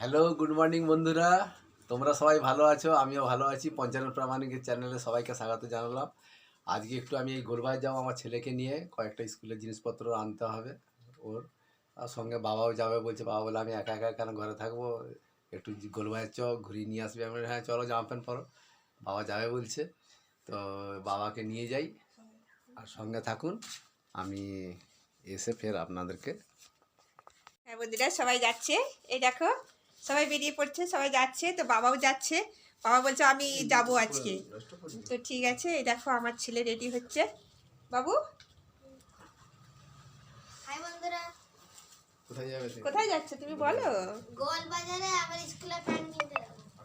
Hello good morning বন্ধুরা। তোমরা সবাই ভালো আছো? আমিও ভালো আছি। পঞ্চানন প্রামাণিকের চ্যানেলে সবাইকে স্বাগত জানালাম। আজকে একটু আমি এই গোলবায় যাব আমার ছেলেকে নিয়ে। কয়েকটা স্কুলের জিনিসপত্র আনতে হবে ওর। আর সঙ্গে বাবাও যাবে বলছে, বাবা বলে আমি একা একা কেন ঘরে থাকব? একটু গোলবায়ের চ, ঘুরিয়ে নিয়ে আসবে। আমি হ্যাঁ চলো, জামা প্যান্ট পরো। বাবা যাবে বলছে। তো বাবাকে নিয়ে যাই। আর সঙ্গে থাকুন, আমি এসে ফের আপনাদেরকে হ্যাঁ বন্ধুরা, সবাই যাচ্ছে। এই দেখো সবাই বেরিয়ে পড়ছে সবাই যাচ্ছে তো বাবাও যাচ্ছে। বাবা বলছে আমি যাব আজকে। তো ঠিক আছে এই দেখো আমার ছেলে রেডি হচ্ছে। বাবু? কোথায় যাবে তুমি? কোথায় যাচ্ছে তুমি বলো? গোল বাজারে আমার স্কুলে প্যান্ট কিনতে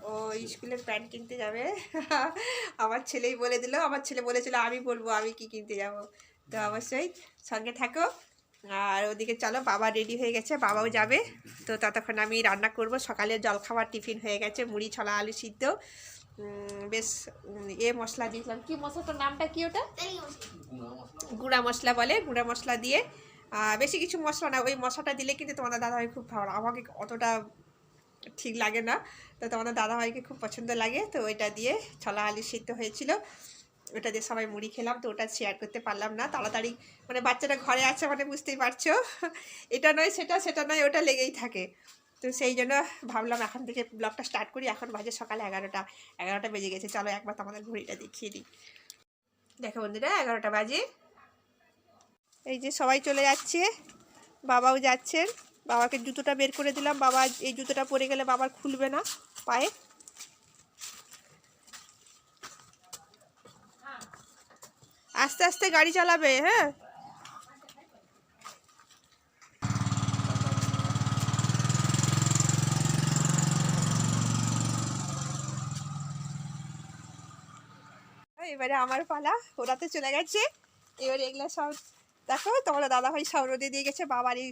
ও স্কুলের প্যান্ট কিনতে যাবে। আমার ছেলেই বলে দিল আমার ছেলে বলেছিল আমি বলব আমি কি কিনতে যাব? তো অবশ্যই সঙ্গে থাকো। আর ওদিকে চলো, বাবা রেডি হয়ে গেছে, বাবাও যাবে। তো ততক্ষণ আমি রান্না করব। সকালের জলখাবার টিফিন হয়ে গেছে, মুড়ি, ছলা, আলু সিদ্ধ। বেশ এ মশলা দিয়েছিলাম। কি মশলাটার নামটা কি ওটা? গুঁড়া মশলা বলে, গুঁড়া মশলা দিয়ে। বেশি কিছু মশলা না, ওই মশলাটা দিলে কিন্তু তোমাদের দাদাভাই খুব ভালো আমাকে অতটা ঠিক লাগে না। তো তোমাদের দাদাভাইকে খুব পছন্দ লাগে। তো ওইটা দিয়ে ছলা, আলু সিদ্ধ হয়েছিল। ওটা দিয়ে সবাই মুড়ি খেলাম, তো ওটা শেয়ার করতে পারলাম না। তাড়াতাড়ি মানে বাচ্চাটা ঘরে আছে মানে বুঝতেই পারছ। এটা নয়, সেটা সেটা নয়, ওটা লেগেই থাকে। তো সেই জন্য ভাবলাম এখন থেকে ব্লগটা স্টার্ট করি। এখন বাজে সকালে এগারোটা এগারোটা বেজে গেছে। চলো একবার তোমাদের ঘড়িটা দেখিয়ে দিই। দেখো বন্ধুরা, এগারোটা বাজে। এই যে সবাই চলে যাচ্ছে, বাবাও যাচ্ছেন। বাবাকে জুতোটা বের করে দিলাম। বাবা এই জুতোটা পরে গেলে বাবার খুলবে না পায়ে। আস্তে আস্তে গাড়ি চালাবে হ্যাঁ? এবারে আমার পালা ওরা তো চলে গেছে। এবারে এগুলো সব, দেখো তোমরা দাদাভাই সব রোদে দিয়ে গেছে বাবার এই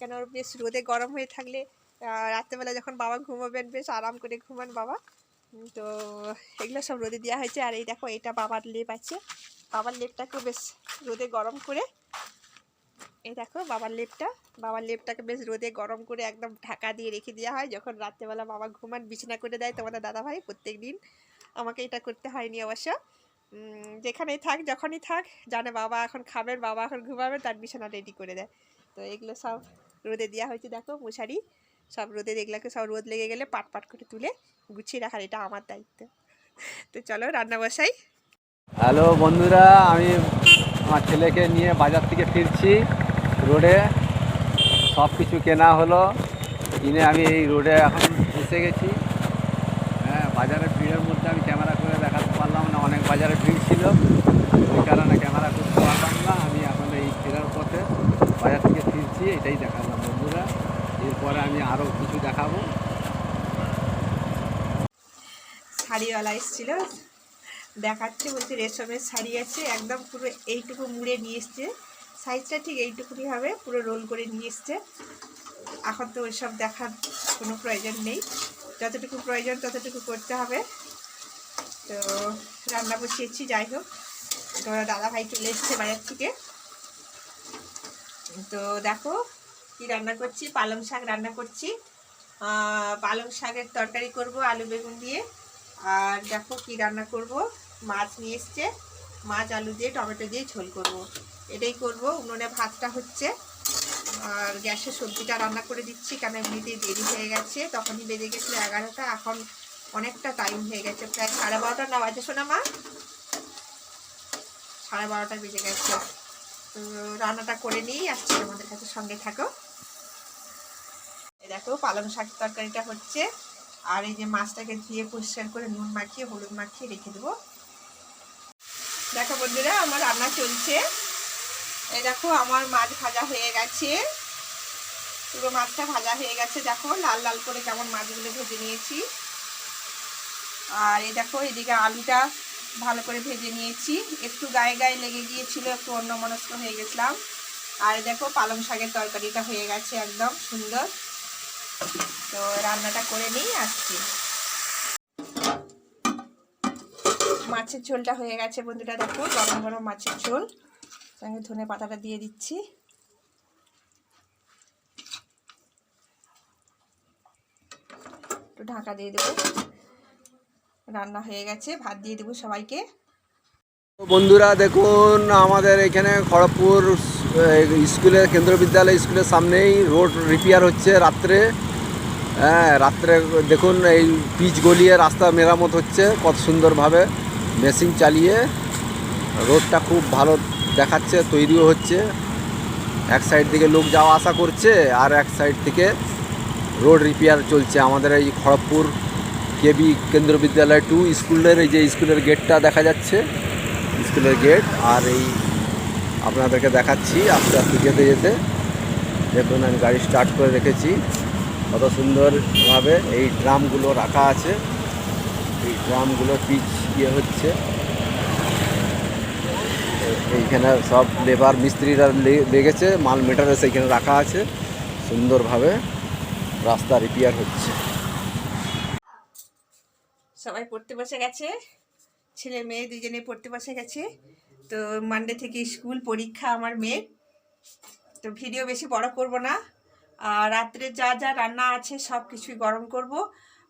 কেন, বেশ রোদে গরম হয়ে থাকলে রাত্রেবেলা যখন বাবা ঘুমাবেন, বেশ আরাম করে ঘুমান বাবা। তো এগুলো সব রোদে দেওয়া হয়েছে। আর এই দেখো, এটা বাবার লেপ আছে। বাবার লেপটাকে বেশ রোদে গরম করে, এই দেখো বাবার লেপটা। বাবার লেপটাকে বেশ রোদে গরম করে একদম ঢাকা দিয়ে রেখে দেওয়া হয়। যখন রাত্রেবেলা বাবা ঘুমান, বিছানা করে দেয় তোমাদের দাদাভাই প্রত্যেক দিন আমাকে এটা করতে হয়নি অবশ্য। যেখানেই থাক, যখনই থাক, জানে বাবা এখন খাবেন বাবা এখন ঘুমাবেন তার বিছানা রেডি করে দেয়। তো এগুলো সব রোদে দেওয়া হয়েছে, দেখো মশারি। সব রোদে এগুলোকে সব রোদ লেগে গেলে পাট পাট করে তুলে গুছিয়ে রাখার, এটা আমার দায়িত্ব। তো চলো রান্না বসাই। হ্যালো বন্ধুরা, আমি আমার ছেলেকে নিয়ে বাজার থেকে ফিরছি রোডে। সব কিছু কেনা হলো। কিনে আমি এই রোডে এখন এসে গেছি। হ্যাঁ বাজারের ভিড়ের মধ্যে আমি ক্যামেরা করে দেখাতে পারলাম না, অনেক বাজারে ভিড় ছিল। ওই কারণে ক্যামেরা করতে পারলাম না। আমি এখন এই ফেরার পথে বাজার থেকে ফিরছি, এটাই বন্ধুরা এরপরে আমি আরও কিছু দেখাবো। শাড়িওয়ালা এসেছিল। দেখাচ্ছে, বলছে রেশমের শাড়ি আছে, একদম পুরো এইটুকু মুড়ে নিয়ে এসছে। সাইজটা ঠিক এইটুকুই হবে, পুরো রোল করে নিয়ে এসছে। এখন তো ওইসব দেখার কোনো প্রয়োজন নেই। যতটুকু প্রয়োজন ততটুকু করতে হবে। তো রান্না বসিয়েছি, যাই হোক। তোমার দাদা ভাই চলে এসছে বাজার থেকে। তো দেখো কি রান্না করছি? পালং শাক রান্না করছি। পালং শাকের তরকারি করব, আলু বেগুন দিয়ে। আর দেখো কি রান্না করব। মাছ নিয়ে এসছে। মাছ, আলু দিয়ে, টমেটো দিয়ে ঝোল করব। এটাই করব। উনুনে ভাতটা হচ্ছে। আর গ্যাসে সবজিটা রান্না করে দিচ্ছি। কেন এমনিতেই দেরি হয়ে গেছে? তখনই বেজে গেছিল এগারোটা। এখন অনেকটা টাইম হয়ে গেছে। প্রায় সাড়ে বারোটা না বাজে শোনা মা? সাড়ে বারোটা বেজে গেছে। তো রান্নাটা করে নিয়েই আসছি আমাদের কাছে সঙ্গে থাকো। দেখো পালং শাক তরকারিটা হচ্ছে। আর এই যে মাছটাকে ধুয়ে পরিষ্কার করে নুন মাখিয়ে, হলুদ মাখিয়ে রেখে দেবো। দেখো বন্ধুরা, আমার রান্না চলছে। এই দেখো, আমার মাছ ভাজা হয়ে গেছে। পুরো মাছটা ভাজা হয়ে গেছে। দেখো, লাল লাল করে কেমন মাছগুলো ভেজে নিয়েছি। আর এই দেখো, এদিকে আলুটা ভালো করে ভেজে নিয়েছি। একটু গায়ে গায়ে লেগে গিয়েছিল, একটু অন্যমনস্ক হয়ে গেছিলাম। আর দেখো, পালং শাকের তরকারিটা হয়ে গেছে একদম সুন্দর। তো রান্নাটা করে নিই, আসছি। মাছের ঝোলটা হয়ে গেছে বন্ধুরা, দেখো গরম গরম মাছের ঝোল। সঙ্গে ধনে পাতাটা দিয়ে দিচ্ছি। একটু ঢাকা দিয়ে দেবো। রান্না হয়ে গেছে, ভাত দিয়ে দেবো সবাইকে। বন্ধুরা, দেখুন আমাদের এখানে খড়গপুর স্কুলে, কেন্দ্র বিদ্যালয় স্কুলের সামনেই রোড রিপেয়ার হচ্ছে রাত্রে। হ্যাঁ রাত্রে দেখুন এই পিচ গলিয়ে রাস্তা মেরামত হচ্ছে, কত সুন্দরভাবে মেশিন চালিয়ে রোডটা খুব ভালো দেখাচ্ছে, তৈরিও হচ্ছে। এক সাইড থেকে লোক যাওয়া আসা করছে, আর এক সাইড থেকে রোড রিপেয়ার চলছে। আমাদের এই খড়গপুর কেবি কেন্দ্র বিদ্যালয় টু স্কুলের, এই যে স্কুলের গেটটা দেখা যাচ্ছে, স্কুলের গেট আর এই আপনাদেরকে দেখাচ্ছি আস্তে আস্তে যেতে যেতে। দেখুন, আমি গাড়ি স্টার্ট করে রেখেছি। কত সুন্দরভাবে এই ড্রামগুলো রাখা আছে। এই ড্রামগুলো পিচ ইয়ে হচ্ছে। এইখানে সব লেবার মিস্ত্রিরা লেগেছে, মাল মেটারে সেইখানে রাখা আছে। সুন্দরভাবে রাস্তা রিপেয়ার হচ্ছে। সবাই পড়তে বসে গেছে। ছেলে মেয়ে দুজনে পড়তে বসে গেছে। তো মানডে থেকে স্কুল পরীক্ষা আমার মেয়ের। তো ভিডিও বেশি বড় করব না। আর রাত্রে যা যা রান্না আছে সব কিছুই গরম করব।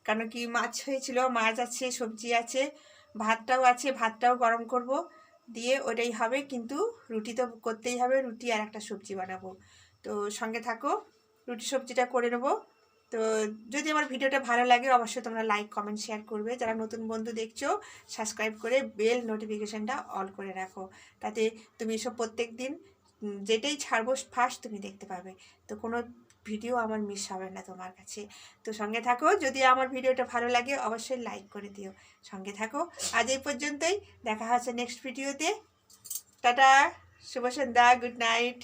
কেন কি মাছ হয়েছিল, মাছ আছে, সবজি আছে, ভাতটাও আছে, ভাতটাও গরম করব। দিয়ে ওটাই হবে, কিন্তু রুটি তো করতেই হবে, রুটি আর একটা সবজি বানাবো। তো সঙ্গে থাকো, রুটি সবজিটা করে নেব। তো যদি আমার ভিডিওটা ভালো লাগে, অবশ্যই তোমরা লাইক কমেন্ট শেয়ার করবে। যারা নতুন বন্ধু দেখছ সাবস্ক্রাইব করে বেল নোটিফিকেশানটা অল করে রাখো। তাতে তুমি এসব প্রত্যেক দিন যেটাই ছাড়বো ফার্স্ট তুমি দেখতে পাবে। তো কোনো ভিডিও আমার মিস হবে না তোমার কাছে। তো সঙ্গে থাকো, যদি আমার ভিডিওটা ভালো লাগে, অবশ্যই লাইক করে দিও। সঙ্গে থাকো। আজ এই পর্যন্তই। দেখা হচ্ছে নেক্সট ভিডিওতে টাটা! শুভ সন্ধ্যা গুড নাইট